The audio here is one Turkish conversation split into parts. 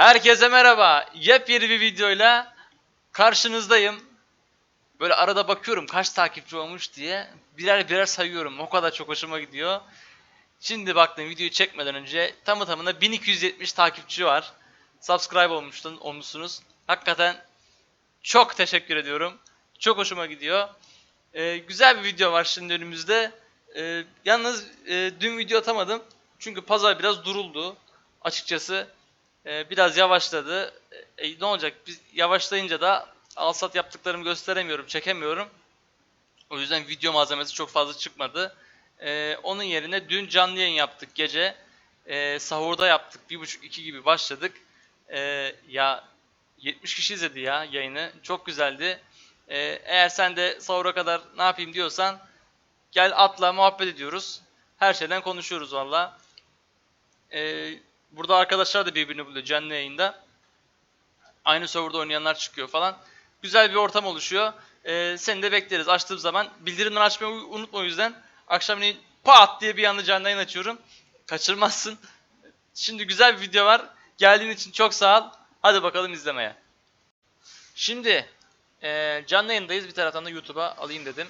Herkese merhaba. Yepyeni bir videoyla karşınızdayım. Böyle arada bakıyorum kaç takipçi olmuş diye birer birer sayıyorum. O kadar çok hoşuma gidiyor. Şimdi baktım videoyu çekmeden önce tamı tamına 1270 takipçi var. Subscribe olmuştun, olmuşsunuz. Hakikaten çok teşekkür ediyorum. Çok hoşuma gidiyor. Ee, güzel bir video var şimdi önümüzde. Ee, yalnız e, dün video atamadım. Çünkü pazar biraz duruldu. Açıkçası e, biraz yavaşladı. E, ne olacak? Biz yavaşlayınca da alsat yaptıklarımı gösteremiyorum, çekemiyorum. O yüzden video malzemesi çok fazla çıkmadı. E, onun yerine dün canlı yayın yaptık gece. E, sahurda yaptık. Bir buçuk iki gibi başladık. E, ya 70 kişi izledi ya yayını. Çok güzeldi. E, eğer sen de sahura kadar ne yapayım diyorsan gel atla muhabbet ediyoruz. Her şeyden konuşuyoruz valla. E, burada arkadaşlar da birbirini buluyor canlı yayında. Aynı serverda oynayanlar çıkıyor falan. Güzel bir ortam oluşuyor. E, seni de bekleriz açtığım zaman. Bildirimleri açmayı unutma o yüzden. Akşamleyin pat diye bir anda canlı yayın açıyorum. Kaçırmazsın. Şimdi güzel bir video var. Geldiğin için çok sağ ol. Hadi bakalım izlemeye. Şimdi eee canlı yayındayız. Bir taraftan da YouTube'a alayım dedim.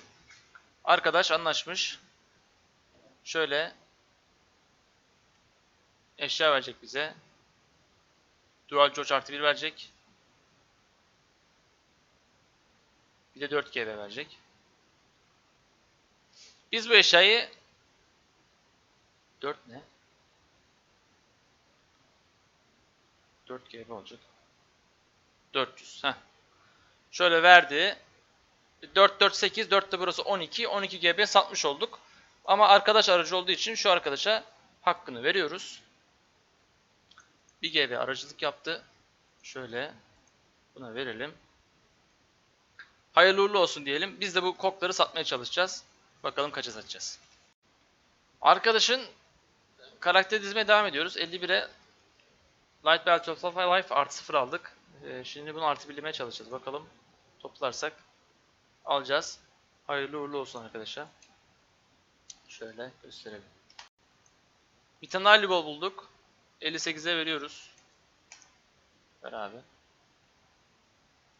Arkadaş anlaşmış. Şöyle eşya verecek bize. Dual George artı 1 verecek. Bir de 4 GB verecek. Biz bu eşyayı 4 ne? 4 GB olacak. 400. Heh. Şöyle verdi. 4 4 8 4 de burası 12. 12 GB satmış olduk. Ama arkadaş aracı olduğu için şu arkadaşa hakkını veriyoruz. 1 GB aracılık yaptı. Şöyle buna verelim. Hayırlı uğurlu olsun diyelim. Biz de bu kokları satmaya çalışacağız. Bakalım kaça satacağız. Arkadaşın karakter dizmeye devam ediyoruz. 51'e Light Belt of Life artı 0 aldık. Ee, şimdi bunu artı birlemeye çalışacağız. Bakalım toplarsak alacağız. Hayırlı uğurlu olsun arkadaşlar. Şöyle gösterelim. Bir tane daha Libol bulduk. 58'e veriyoruz. Ver abi.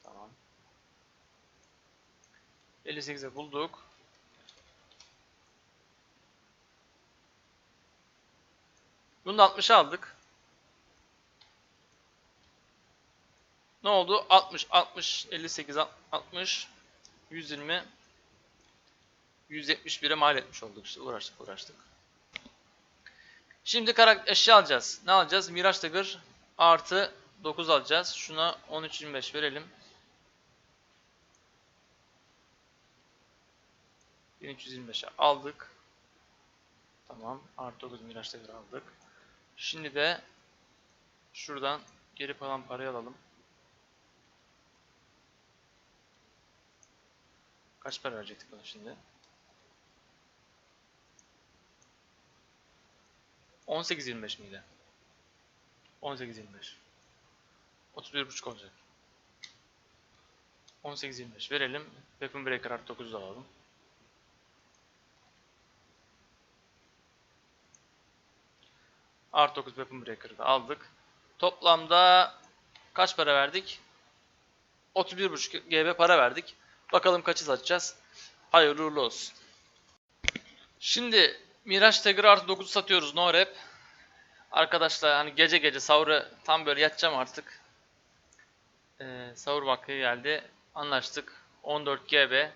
Tamam. 58'e bulduk. Bunu da 60'a aldık. Ne oldu? 60, 60, 58, 60, 120, 171'e mal etmiş olduk işte. Uğraştık, uğraştık. Şimdi karakter eşya alacağız. Ne alacağız? Miraç Dagger artı 9 alacağız. Şuna 13.25 verelim. 1325'e aldık. Tamam. Artı 9 Miraç Dagger aldık. Şimdi de şuradan geri kalan parayı alalım. Kaç para verecektik buna şimdi? 18.25 miydi? 18.25 31.5 olacak. 18.25 verelim. Weapon Breaker artı 9 da alalım. Artı 9 Weapon Breaker'ı da aldık. Toplamda kaç para verdik? 31.5 GB para verdik. Bakalım kaçı satacağız. Hayırlı uğurlu olsun. Şimdi Miraç Tiger artı 9 satıyoruz no rap. Arkadaşlar hani gece gece sahura tam böyle yatacağım artık. Ee, sahur vakti geldi. Anlaştık. 14 GB.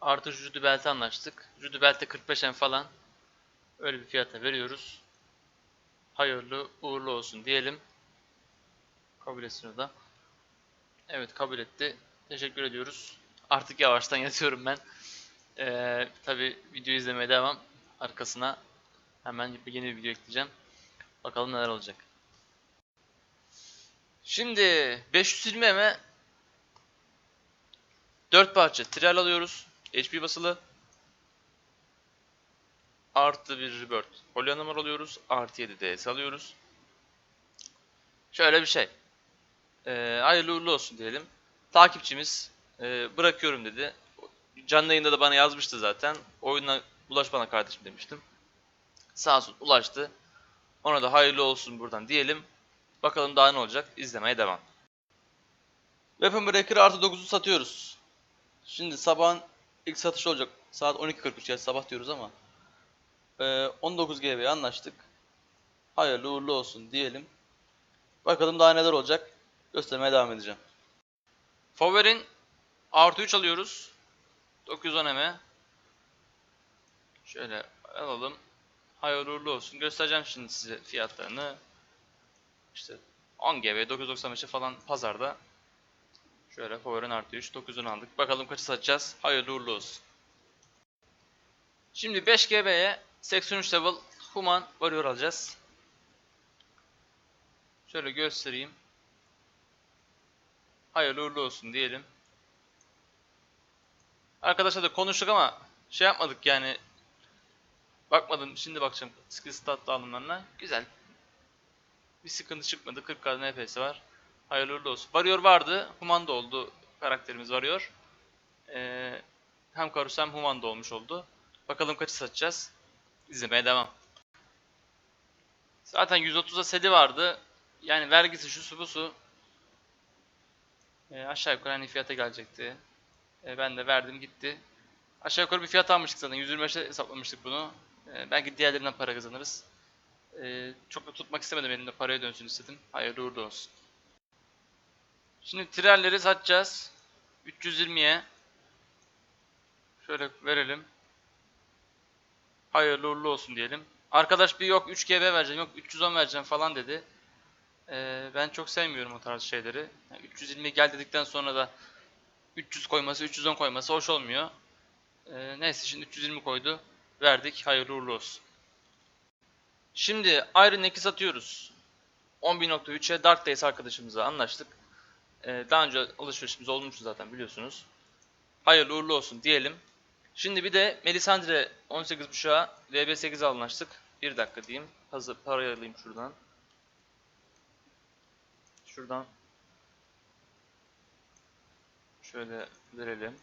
Artı Judy Belt'e anlaştık. Judy Belt'e 45 en falan. Öyle bir fiyata veriyoruz. Hayırlı uğurlu olsun diyelim. Kabul etsin o da. Evet kabul etti. Teşekkür ediyoruz. Artık yavaştan yatıyorum ben. Ee, Tabi video izlemeye devam. Arkasına hemen yeni bir video ekleyeceğim. Bakalım neler olacak. Şimdi 520 eme 4 parça trial alıyoruz. HP basılı. Artı bir rebirth. Holy numara alıyoruz. Artı 7 DS alıyoruz. Şöyle bir şey. Ee, hayırlı uğurlu olsun diyelim. Takipçimiz e, bırakıyorum dedi. Canlı yayında da bana yazmıştı zaten. Oyuna ulaş bana kardeşim demiştim. Sağ olsun ulaştı. Ona da hayırlı olsun buradan diyelim. Bakalım daha ne olacak? İzlemeye devam. Weapon Breaker artı 9'u satıyoruz. Şimdi sabahın ilk satışı olacak. Saat 12.43 yani sabah diyoruz ama. Ee, 19 GB anlaştık. Hayırlı uğurlu olsun diyelim. Bakalım daha neler olacak. Göstermeye devam edeceğim. Favorin artı 3 alıyoruz. 910 M. Şöyle alalım. Hayırlı uğurlu olsun. Göstereceğim şimdi size fiyatlarını. İşte 10 GB 995'e falan pazarda. Şöyle Favorin artı 3 910 aldık. Bakalım kaçı satacağız. Hayırlı uğurlu olsun. Şimdi 5 GB'ye 83 level Human Warrior alacağız. Şöyle göstereyim. Hayırlı uğurlu olsun diyelim. Arkadaşlar da konuştuk ama şey yapmadık yani. Bakmadım şimdi bakacağım skill stat dağılımlarına. Güzel. Bir sıkıntı çıkmadı. 40 kadar NPS var. Hayırlı olsun. Warrior vardı. Human da oldu. Karakterimiz Warrior. Ee, hem Karus hem Human da olmuş oldu. Bakalım kaçı satacağız. İzlemeye devam. Zaten 130'a sedi vardı. Yani vergisi şu su bu su. Ee, aşağı yukarı hani fiyata gelecekti. Ee, ben de verdim gitti. Aşağı yukarı bir fiyat almıştık zaten. 125'e hesaplamıştık bunu. Ee, belki diğerlerinden para kazanırız. Ee, çok da tutmak istemedim elimde paraya dönsün istedim. Hayırlı uğurlu olsun. Şimdi tralleri satacağız. 320'ye. Şöyle verelim. Hayırlı uğurlu olsun diyelim. Arkadaş bir yok 3 GB vereceğim yok 310 vereceğim falan dedi. Ee, ben çok sevmiyorum o tarz şeyleri. Yani 320 gel dedikten sonra da 300 koyması 310 koyması hoş olmuyor. Ee, neyse şimdi 320 koydu. Verdik hayırlı uğurlu olsun. Şimdi Iron 2 satıyoruz. 11.3'e Dark Days arkadaşımıza anlaştık. Ee, daha önce alışverişimiz olmuştu zaten biliyorsunuz. Hayırlı uğurlu olsun diyelim. Şimdi bir de Melisandre 18.5'a VB8 anlaştık. Bir dakika diyeyim. Hazır parayı alayım şuradan. Şuradan şöyle verelim.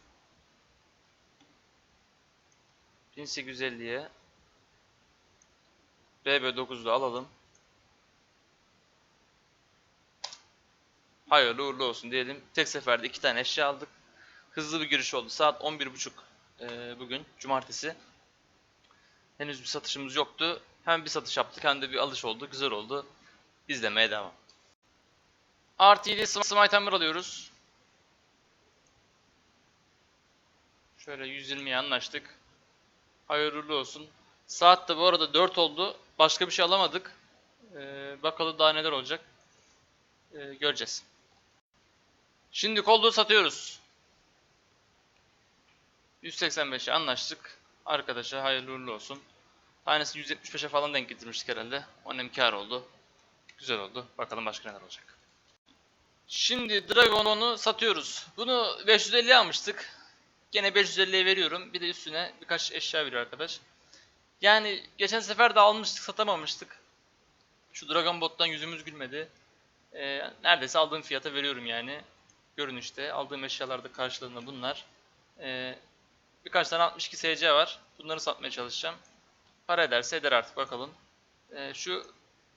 1850'ye BB9'u alalım. Hayırlı uğurlu olsun diyelim. Tek seferde iki tane eşya aldık. Hızlı bir giriş oldu. Saat 11.30 e, bugün cumartesi. Henüz bir satışımız yoktu. Hem bir satış yaptık hem de bir alış oldu. Güzel oldu. İzlemeye devam. Artı 7 Smite Hammer alıyoruz. Şöyle 120'ye anlaştık. Hayırlı olsun. Saat de bu arada 4 oldu. Başka bir şey alamadık. Ee, bakalım daha neler olacak. Ee, göreceğiz. Şimdi kolduğu satıyoruz. 185'e anlaştık. Arkadaşa hayırlı uğurlu olsun. Tanesi 175'e falan denk getirmiştik herhalde. Onun kar oldu. Güzel oldu. Bakalım başka neler olacak. Şimdi Dragon'u satıyoruz. Bunu 550'ye almıştık. Gene 550'ye veriyorum. Bir de üstüne birkaç eşya veriyor arkadaş. Yani geçen sefer de almıştık satamamıştık. Şu Dragon Bot'tan yüzümüz gülmedi. Ee, neredeyse aldığım fiyata veriyorum yani. Görünüşte. Aldığım eşyalarda karşılığında bunlar. Ee, birkaç tane 62 SC var. Bunları satmaya çalışacağım. Para ederse eder artık bakalım. Ee, şu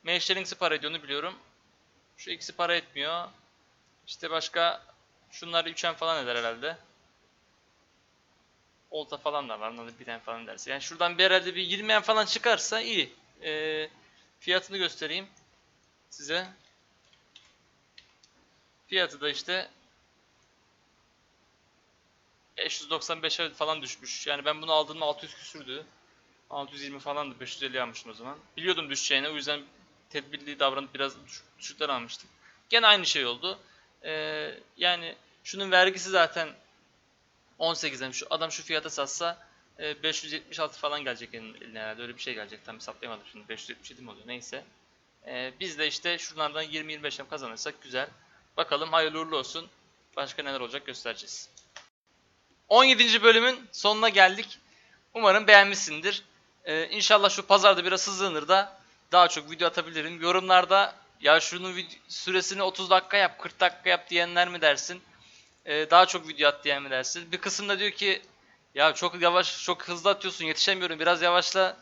Meşlerings'i para ediyor biliyorum. Şu ikisi para etmiyor. İşte başka şunlar 3'en falan eder herhalde. Olta falan da var. Onları bir tane falan derse. Yani şuradan bir herhalde bir 20 falan çıkarsa iyi. Ee, fiyatını göstereyim size. Fiyatı da işte 595'e falan düşmüş. Yani ben bunu aldığımda 600 küsürdü. 620 falandı. 550 almıştım o zaman. Biliyordum düşeceğini. O yüzden tedbirli davranıp biraz düş- düşükten almıştım. Gene aynı şey oldu. Ee, yani şunun vergisi zaten 18'den şu adam şu fiyata satsa e, 576 falan gelecek eline herhalde öyle bir şey gelecek tam hesaplayamadım şimdi 577 mi oluyor neyse. E, biz de işte şunlardan 20-25 kazanırsak güzel. Bakalım hayırlı uğurlu olsun. Başka neler olacak göstereceğiz. 17. bölümün sonuna geldik. Umarım beğenmişsindir. Ee, inşallah şu pazarda biraz hızlanır da daha çok video atabilirim. Yorumlarda ya şunun süresini 30 dakika yap, 40 dakika yap diyenler mi dersin? Ee, daha çok video at diyen mi dersin? Bir kısım da diyor ki ya çok yavaş, çok hızlı atıyorsun yetişemiyorum biraz yavaşla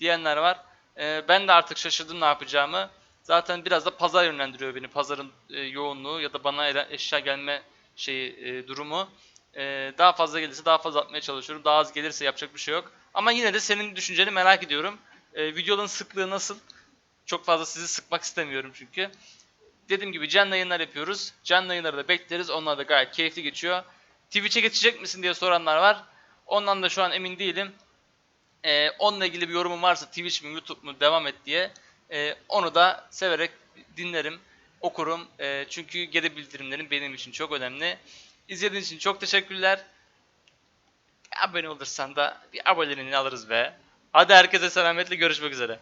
diyenler var. Ee, ben de artık şaşırdım ne yapacağımı. Zaten biraz da pazar yönlendiriyor beni. Pazarın e, yoğunluğu ya da bana eşya gelme şeyi e, durumu. E, daha fazla gelirse daha fazla atmaya çalışıyorum. Daha az gelirse yapacak bir şey yok. Ama yine de senin düşünceni merak ediyorum. E, videoların sıklığı nasıl? Çok fazla sizi sıkmak istemiyorum çünkü. Dediğim gibi canlı yayınlar yapıyoruz. Canlı yayınları da bekleriz. Onlar da gayet keyifli geçiyor. Twitch'e geçecek misin diye soranlar var. Ondan da şu an emin değilim. Ee, onunla ilgili bir yorumum varsa Twitch mi YouTube mu devam et diye e, onu da severek dinlerim, okurum. E, çünkü geri bildirimlerin benim için çok önemli. İzlediğiniz için çok teşekkürler. Abone olursan da bir aboneliğini alırız be. Hadi herkese selametle görüşmek üzere.